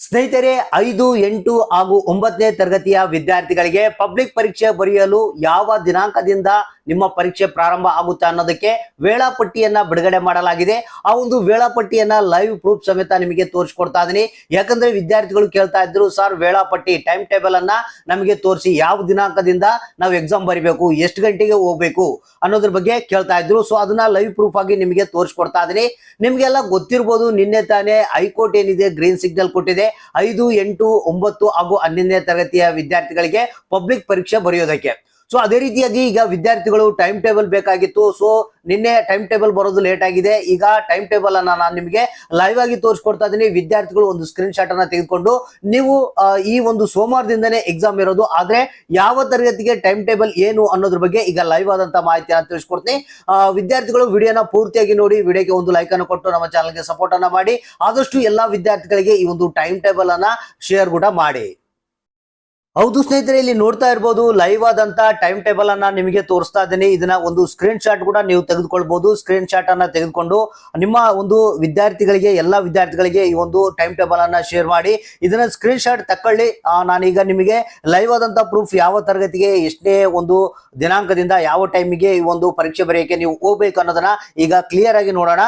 ಸ್ನೇಹಿತರೆ ಐದು ಎಂಟು ಹಾಗೂ ಒಂಬತ್ತನೇ ತರಗತಿಯ ವಿದ್ಯಾರ್ಥಿಗಳಿಗೆ ಪಬ್ಲಿಕ್ ಪರೀಕ್ಷೆ ಬರೆಯಲು ಯಾವ ದಿನಾಂಕದಿಂದ ನಿಮ್ಮ ಪರೀಕ್ಷೆ ಪ್ರಾರಂಭ ಆಗುತ್ತೆ ಅನ್ನೋದಕ್ಕೆ ವೇಳಾಪಟ್ಟಿಯನ್ನ ಬಿಡುಗಡೆ ಮಾಡಲಾಗಿದೆ. ಆ ಒಂದು ವೇಳಾಪಟ್ಟಿಯನ್ನ ಲೈವ್ ಪ್ರೂಫ್ ಸಮೇತ ನಿಮಗೆ ತೋರಿಸ್ಕೊಡ್ತಾ ಇದೀನಿ. ಯಾಕಂದ್ರೆ ವಿದ್ಯಾರ್ಥಿಗಳು ಕೇಳ್ತಾ ಇದ್ರು, ಸರ್, ವೇಳಾಪಟ್ಟಿ ಟೈಮ್ ಟೇಬಲ್ ಅನ್ನ ನಮಗೆ ತೋರಿಸಿ ಯಾವ ದಿನಾಂಕದಿಂದ ನಾವು ಎಕ್ಸಾಮ್ ಬರಿಬೇಕು, ಎಷ್ಟು ಗಂಟೆಗೆ ಹೋಗ್ಬೇಕು ಅನ್ನೋದ್ರ ಬಗ್ಗೆ ಕೇಳ್ತಾ ಇದ್ರು. ಸೊ ಅದನ್ನ ಲೈವ್ ಪ್ರೂಫ್ ಆಗಿ ನಿಮಗೆ ತೋರಿಸ್ಕೊಡ್ತಾ ಇದೀನಿ. ನಿಮ್ಗೆಲ್ಲ ಗೊತ್ತಿರ್ಬೋದು, ನಿನ್ನೆ ತಾನೇ ಹೈಕೋರ್ಟ್ ಏನಿದೆ ಗ್ರೀನ್ ಸಿಗ್ನಲ್ ಕೊಟ್ಟಿದೆ. ಐದು, ಎಂಟು, ಒಂಬತ್ತು ಹಾಗೂ ಹನ್ನೊಂದನೇ ತರಗತಿಯ ವಿದ್ಯಾರ್ಥಿಗಳಿಗೆ ಪಬ್ಲಿಕ್ ಪರೀಕ್ಷೆ ಬರೆಯೋದಕ್ಕೆ. ಸೊ ಅದೇ ರೀತಿಯಾಗಿ ಈಗ ವಿದ್ಯಾರ್ಥಿಗಳು ಟೈಮ್ ಟೇಬಲ್ ಬೇಕಾಗಿತ್ತು. ಸೊ ನಿನ್ನೆ ಟೈಮ್ ಟೇಬಲ್ ಬರೋದು ಲೇಟ್ ಆಗಿದೆ. ಈಗ ಟೈಮ್ ಟೇಬಲ್ ಅನ್ನ ನಾನು ನಿಮಗೆ ಲೈವ್ ಆಗಿ ತೋರಿಸ್ಕೊಡ್ತಾ ಇದ್ದೀನಿ. ವಿದ್ಯಾರ್ಥಿಗಳು ಒಂದು ಸ್ಕ್ರೀನ್ ಶಾಟ್ ಅನ್ನ ತೆಗೆದುಕೊಂಡು ನೀವು ಈ ಒಂದು ಸೋಮವಾರದಿಂದನೇ ಎಕ್ಸಾಮ್ ಇರೋದು. ಆದ್ರೆ ಯಾವ ತರಗತಿಗೆ ಟೈಮ್ ಟೇಬಲ್ ಏನು ಅನ್ನೋದ್ರ ಬಗ್ಗೆ ಈಗ ಲೈವ್ ಆದಂತ ಮಾಹಿತಿಯನ್ನು ತಿಳಿಸ್ಕೊಡ್ತೀನಿ. ವಿದ್ಯಾರ್ಥಿಗಳು ವಿಡಿಯೋನ ಪೂರ್ತಿಯಾಗಿ ನೋಡಿ, ವಿಡಿಯೋಗೆ ಒಂದು ಲೈಕ್ ಅನ್ನು ಕೊಟ್ಟು ನಮ್ಮ ಚಾನಲ್ಗೆ ಸಪೋರ್ಟ್ ಅನ್ನ ಮಾಡಿ. ಆದಷ್ಟು ಎಲ್ಲಾ ವಿದ್ಯಾರ್ಥಿಗಳಿಗೆ ಈ ಒಂದು ಟೈಮ್ ಟೇಬಲ್ ಅನ್ನ ಶೇರ್ ಕೂಡ ಮಾಡಿ. ಹೌದು ಸ್ನೇಹಿತರೆ, ಇಲ್ಲಿ ನೋಡ್ತಾ ಇರ್ಬೋದು ಲೈವ್ ಆದಂತ ಟೈಮ್ ಟೇಬಲ್ ಅನ್ನ ನಿಮಗೆ ತೋರಿಸ್ತಾ ಇದ್ದೀನಿ. ಇದನ್ನ ಒಂದು ಸ್ಕ್ರೀನ್ ಶಾಟ್ ಕೂಡ ನೀವು ತೆಗೆದುಕೊಳ್ಬಹುದು ಸ್ಕ್ರೀನ್ ಶಾಟ್ ಅನ್ನ ತೆಗೆದುಕೊಂಡು ನಿಮ್ಮ ಒಂದು ವಿದ್ಯಾರ್ಥಿಗಳಿಗೆ, ಎಲ್ಲಾ ವಿದ್ಯಾರ್ಥಿಗಳಿಗೆ ಈ ಒಂದು ಟೈಮ್ ಟೇಬಲ್ ಅನ್ನ ಶೇರ್ ಮಾಡಿ. ಇದನ್ನ ಸ್ಕ್ರೀನ್ ಶಾಟ್ ತಕೊಳ್ಳಿ ನಾನೀಗ ನಿಮಗೆ ಲೈವ್ ಆದಂತ ಪ್ರೂಫ್ ಯಾವ ತರಗತಿಗೆ ಎಷ್ಟೇ ಒಂದು ದಿನಾಂಕದಿಂದ ಯಾವ ಟೈಮಿಗೆ ಈ ಒಂದು ಪರೀಕ್ಷೆ ಬರೆಯಕ್ಕೆ ನೀವು ಹೋಗ್ಬೇಕು ಅನ್ನೋದನ್ನ ಈಗ ಕ್ಲಿಯರ್ ಆಗಿ ನೋಡೋಣ.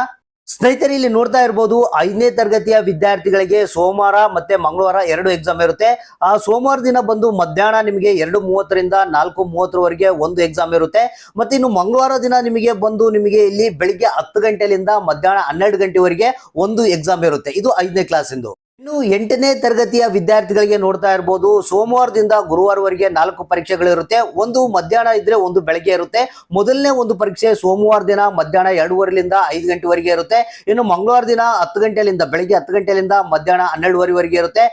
ಸ್ನೇಹಿತರೆ, ಇಲ್ಲಿ ನೋಡ್ತಾ ಇರ್ಬೋದು, ಐದನೇ ತರಗತಿಯ ವಿದ್ಯಾರ್ಥಿಗಳಿಗೆ ಸೋಮವಾರ ಮತ್ತೆ ಮಂಗಳವಾರ ಎರಡು ಎಕ್ಸಾಮ್ ಇರುತ್ತೆ. ಆ ಸೋಮವಾರ ದಿನ ಬಂದು ಮಧ್ಯಾಹ್ನ ನಿಮಗೆ ಎರಡು ಮೂವತ್ತರಿಂದ ನಾಲ್ಕು ಮೂವತ್ತರವರೆಗೆ ಒಂದು ಎಕ್ಸಾಮ್ ಇರುತ್ತೆ. ಮತ್ತೆ ಇನ್ನು ಮಂಗಳವಾರ ದಿನ ನಿಮಗೆ ಬಂದು ನಿಮಗೆ ಇಲ್ಲಿ ಬೆಳಿಗ್ಗೆ ಹತ್ತು ಗಂಟೆಯಿಂದ ಮಧ್ಯಾಹ್ನ ಹನ್ನೆರಡು ಗಂಟೆವರೆಗೆ ಒಂದು ಎಕ್ಸಾಮ್ ಇರುತ್ತೆ. ಇದು ಐದನೇ ಕ್ಲಾಸಿಂದು ಇನ್ನು ಎಂಟನೇ ತರಗತಿಯ ವಿದ್ಯಾರ್ಥಿಗಳಿಗೆ ನೋಡ್ತಾ ಇರ್ಬೋದು, ಸೋಮವಾರದಿಂದ ಗುರುವಾರವರೆಗೆ ನಾಲ್ಕು ಪರೀಕ್ಷೆಗಳಿರುತ್ತೆ. ಒಂದು ಮಧ್ಯಾಹ್ನ ಇದ್ರೆ ಒಂದು ಬೆಳಗ್ಗೆ ಇರುತ್ತೆ. ಮೊದಲನೇ ಒಂದು ಪರೀಕ್ಷೆ ಸೋಮವಾರ ದಿನ ಮಧ್ಯಾಹ್ನ ಎರಡೂವರೆಲಿಂದ ಐದು ಗಂಟೆವರೆಗೆ ಇರುತ್ತೆ. ಇನ್ನು ಮಂಗಳವಾರ ದಿನ ಹತ್ತು ಗಂಟೆಲಿಂದ, ಬೆಳಗ್ಗೆ ಹತ್ತು ಗಂಟೆಲಿಂದ ಮಧ್ಯಾಹ್ನ ಹನ್ನೆರಡುವರೆವರೆಗೆ ಇರುತ್ತೆ.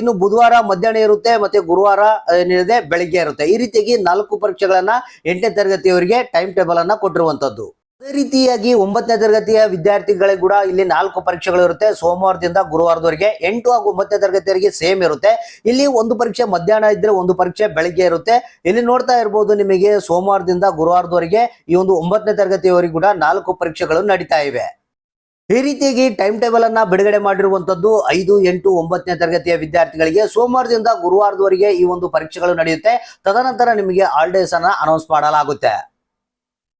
ಇನ್ನು ಬುಧವಾರ ಮಧ್ಯಾಹ್ನ ಇರುತ್ತೆ, ಮತ್ತೆ ಗುರುವಾರ ಏನಿದೆ, ಬೆಳಗ್ಗೆ ಇರುತ್ತೆ. ಈ ರೀತಿಯಾಗಿ ನಾಲ್ಕು ಪರೀಕ್ಷೆಗಳನ್ನ ಎಂಟನೇ ತರಗತಿಯವರಿಗೆ ಟೈಮ್ ಟೇಬಲ್ ಅನ್ನ ಕೊಟ್ಟಿರುವಂತದ್ದು ಅದೇ ರೀತಿಯಾಗಿ ಒಂಬತ್ತನೇ ತರಗತಿಯ ವಿದ್ಯಾರ್ಥಿಗಳಿಗೆ ಕೂಡ ಇಲ್ಲಿ ನಾಲ್ಕು ಪರೀಕ್ಷೆಗಳು ಇರುತ್ತೆ. ಸೋಮವಾರದಿಂದ ಗುರುವಾರದವರೆಗೆ ಎಂಟು ಹಾಗೂ ಒಂಬತ್ತನೇ ತರಗತಿಯವರಿಗೆ ಸೇಮ್ ಇರುತ್ತೆ. ಇಲ್ಲಿ ಒಂದು ಪರೀಕ್ಷೆ ಮಧ್ಯಾಹ್ನ ಇದ್ರೆ ಒಂದು ಪರೀಕ್ಷೆ ಬೆಳಗ್ಗೆ ಇರುತ್ತೆ. ಇಲ್ಲಿ ನೋಡ್ತಾ ಇರಬಹುದು ನಿಮಗೆ ಸೋಮವಾರದಿಂದ ಗುರುವಾರದವರೆಗೆ ಈ ಒಂದು ಒಂಬತ್ತನೇ ತರಗತಿಯವರೆಗೆ ಕೂಡ ನಾಲ್ಕು ಪರೀಕ್ಷೆಗಳು ನಡೀತಾ ಇವೆ. ಈ ರೀತಿಯಾಗಿ ಟೈಮ್ ಟೇಬಲ್ ಅನ್ನ ಬಿಡುಗಡೆ ಮಾಡಿರುವಂತದ್ದು ಐದು, ಎಂಟು, ಒಂಬತ್ತನೇ ತರಗತಿಯ ವಿದ್ಯಾರ್ಥಿಗಳಿಗೆ ಸೋಮವಾರದಿಂದ ಗುರುವಾರದವರೆಗೆ ಈ ಒಂದು ಪರೀಕ್ಷೆಗಳು ನಡೆಯುತ್ತೆ. ತದನಂತರ ನಿಮಗೆ ಆಲ್ ಹಾಲಿಡೇಸ್ ಅನ್ನ ಅನೌನ್ಸ್ ಮಾಡಲಾಗುತ್ತೆ.